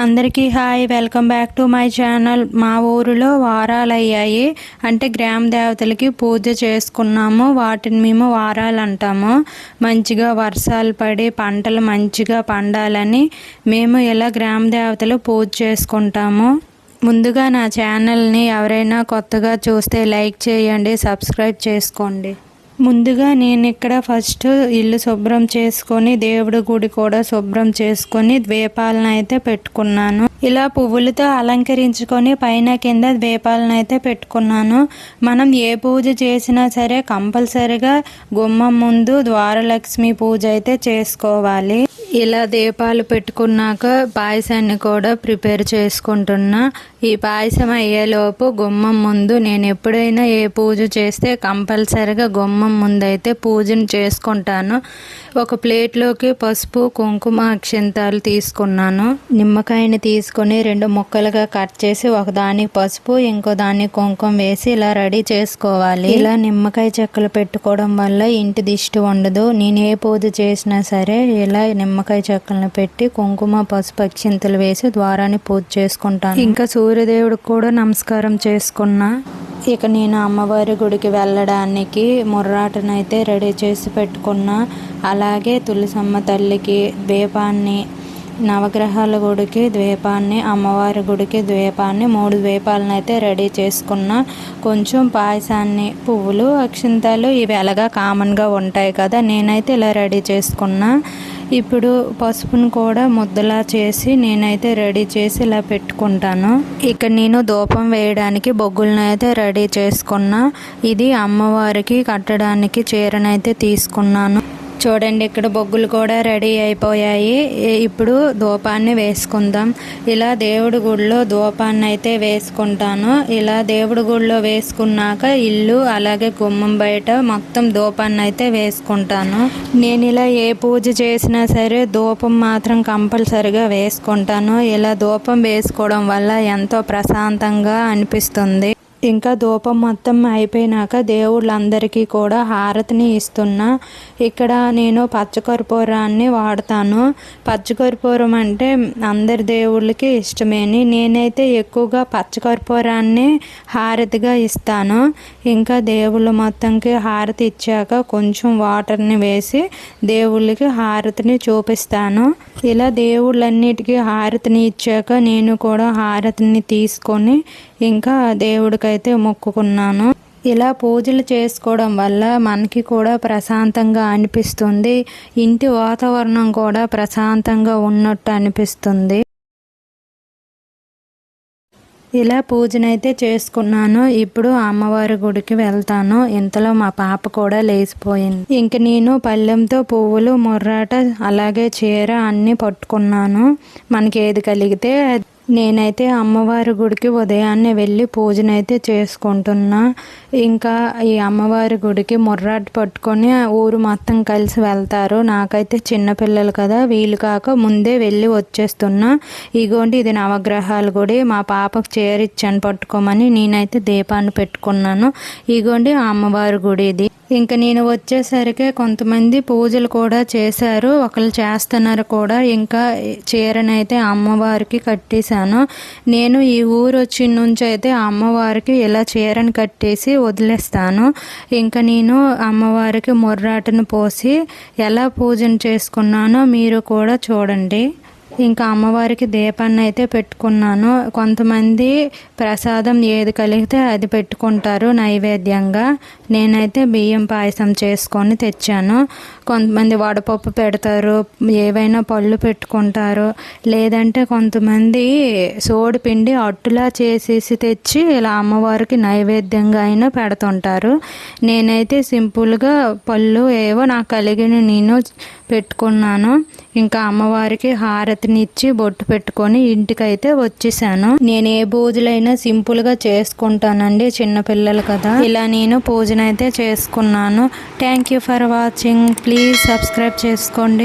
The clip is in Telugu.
అందరికీ hi welcome back to my channel. మా ఊరిలో వారాలు అయ్యాయి అంటే గ్రామ దేవతలకి పూజ చేసుకున్నాము. వాటిని మేము వారాలు అంటాము మంచిగా వర్షాలు పడి పంటలు మంచిగా పండాలని మేము ఇలా గ్రామ దేవతలు పూజ చేసుకుంటాము. ముందుగా నా ఛానల్ని ఎవరైనా కొత్తగా చూస్తే లైక్ చేయండి సబ్స్క్రైబ్ చేసుకోండి. ముందుగా నేను ఇక్కడ ఫస్ట్ ఇల్లు శుభ్రం చేసుకొని దేవుడి గుడి కూడా శుభ్రం చేసుకొని ద్వీపాలను అయితే పెట్టుకున్నాను. ఇలా పువ్వులతో అలంకరించుకొని పైన కింద ద్వీపాలను అయితే పెట్టుకున్నాను. మనం ఏ పూజ చేసినా సరే కంపల్సరిగా గుమ్మం ముందు ద్వారలక్ష్మి పూజ అయితే చేసుకోవాలి. ఇలా దీపాలు పెట్టుకున్నాక పాయసాన్ని కూడా ప్రిపేర్ చేసుకుంటున్నా. ఈ పాయసం అయ్యేలోపు గుమ్మం ముందు నేను ఎప్పుడైనా ఏ పూజ చేస్తే కంపల్సరిగా గుమ్మం ముందు అయితే పూజను చేసుకుంటాను. ఒక ప్లేట్లోకి పసుపు కుంకుమ అక్షంతాలు తీసుకున్నాను. నిమ్మకాయని తీసుకొని రెండు ముక్కలుగా కట్ చేసి ఒకదానికి పసుపు ఇంకో దానికి కుంకుమ వేసి ఇలా రెడీ చేసుకోవాలి. ఇలా నిమ్మకాయ చెక్కలు పెట్టుకోవడం వల్ల ఇంటి దిష్టి ఉండదు. నేను ఏ పూజ చేసినా సరే ఇలా నిమ్మ నిమ్మకాయ చెక్కలను పెట్టి కుంకుమ పసుపు అక్షింతలు వేసి ద్వారాన్ని పూజ చేసుకుంటాను. ఇంకా సూర్యదేవుడికి కూడా నమస్కారం చేసుకున్నా. ఇక నేను అమ్మవారి గుడికి వెళ్ళడానికి ముర్రాటనైతే రెడీ చేసి పెట్టుకున్నా. అలాగే తులసమ్మ తల్లికి ద్వీపాన్ని నవగ్రహాల గుడికి ద్వీపాన్ని అమ్మవారి గుడికి ద్వీపాన్ని మూడు ద్వీపాలను అయితే రెడీ చేసుకున్న. కొంచెం పాయసాన్ని పువ్వులు అక్షింతాలు ఇవి ఎలాగా కామన్గా ఉంటాయి కదా నేనైతే ఇలా రెడీ చేసుకున్నా. ఇప్పుడు పసుపును కూడా ముద్దలా చేసి నేనైతే రెడీ చేసి ఇలా పెట్టుకుంటాను. ఇక నేను ధూపం వేయడానికి బొగ్గులను అయితే రెడీ చేసుకున్నా. ఇది అమ్మవారికి కట్టడానికి చీరనైతే తీసుకున్నాను. చూడండి ఇక్కడ బొగ్గులు కూడా రెడీ అయిపోయాయి. ఇప్పుడు ధూపాన్ని వేసుకుందాం. ఇలా దేవుడి గుడిలో ధూపాన్ని అయితే వేసుకుంటాను. ఇలా దేవుడి గుడిలో వేసుకున్నాక ఇల్లు అలాగే గుమ్మం బయట మొత్తం ధూపాన్ని అయితే వేసుకుంటాను. నేను ఇలా ఏ పూజ చేసినా సరే ధూపం మాత్రం కంపల్సరిగా వేసుకుంటాను. ఇలా ధూపం వేసుకోవడం వల్ల ఎంతో ప్రశాంతంగా అనిపిస్తుంది. ఇంకా ధూపం మొత్తం అయిపోయినాక దేవుళ్ళందరికీ కూడా హారతిని ఇస్తున్నా. ఇక్కడ నేను పచ్చకర్పూరాన్ని వాడతాను. పచ్చకర్పూరం అంటే అందరి దేవుళ్ళకి ఇష్టమేని. నేనైతే ఎక్కువగా పచ్చకర్పూరాన్ని హారతిగా ఇస్తాను. ఇంకా దేవుళ్ళు మొత్తంకి హారతి ఇచ్చాక కొంచెం వాటర్ని వేసి దేవుళ్ళకి హారతిని చూపిస్తాను. ఇలా దేవుళ్ళన్నిటికీ హారతిని ఇచ్చాక నేను కూడా హారతిని తీసుకొని ఇంకా దేవుడికి అయితే మొక్కుకున్నాను. ఇలా పూజలు చేసుకోవడం వల్ల మనకి కూడా ప్రశాంతంగా అనిపిస్తుంది. ఇంటి వాతావరణం కూడా ప్రశాంతంగా ఉన్నట్టు అనిపిస్తుంది. ఇలా పూజనైతే చేసుకున్నాను. ఇప్పుడు అమ్మవారి గుడికి వెళ్తాను. ఇంతలో మా పాప కూడా లేచిపోయింది. ఇంక నేను పళ్ళెంతో పువ్వులు ముర్రాట అలాగే చీర అన్నీ పట్టుకున్నాను. మనకి ఏది కలిగితే నేనైతే అమ్మవారి గుడికి ఉదయాన్నే వెళ్ళి పూజనైతే చేసుకుంటున్నా. ఇంకా ఈ అమ్మవారి గుడికి ముర్రాట పట్టుకొని ఊరు మొత్తం కలిసి వెళ్తారు. నాకైతే చిన్నపిల్లలు కదా వీలు కాక ముందే వెళ్ళి వచ్చేస్తున్నా. ఇగోండి ఇది నవగ్రహాల గుడి మా పాపకు చేరిచ్చాను పట్టుకోమని నేనైతే దీపాన్ని పెట్టుకున్నాను. ఇగోండి అమ్మవారి గుడి ఇది. ఇంకా నేను వచ్చేసరికి కొంతమంది పూజలు కూడా చేశారు. ఒకళ్ళు చేస్తున్నారు కూడా. ఇంకా చీరనైతే అమ్మవారికి కట్టేశాను. నేను ఈ ఊరు వచ్చిన నుంచి అయితే అమ్మవారికి ఇలా చీరను కట్టేసి వదిలేస్తాను. ఇంకా నేను అమ్మవారికి మొర్రాటను పోసి ఎలా పూజను చేసుకున్నానో మీరు కూడా చూడండి. ఇంకా అమ్మవారికి దీపాన్ని అయితే పెట్టుకున్నాను. కొంతమంది ప్రసాదం ఏది కలిగితే అది పెట్టుకుంటారు నైవేద్యంగా. నేనైతే బియ్యం పాయసం చేసుకొని తెచ్చాను. కొంతమంది వడపప్పు పెడతారు ఏవైనా పళ్ళు పెట్టుకుంటారు. లేదంటే కొంతమంది సోడి పిండి అట్టులా చేసేసి తెచ్చి ఇలా అమ్మవారికి నైవేద్యంగా అయినా పెడుతుంటారు. నేనైతే సింపుల్గా పళ్ళు ఏవో నాకు కలిగిన నేను పెట్టుకున్నాను. ఇంకా అమ్మవారికి హారతిని ఇచ్చి బొట్టు పెట్టుకొని ఇంటికైతే వచ్చేసాను. నేను ఏ పూజలైనా సింపుల్గా చేసుకుంటానండి చిన్నపిల్లలు కదా. ఇలా నేను పూజనైతే చేసుకున్నాను. Thank you for watching please subscribe చేసుకోండి.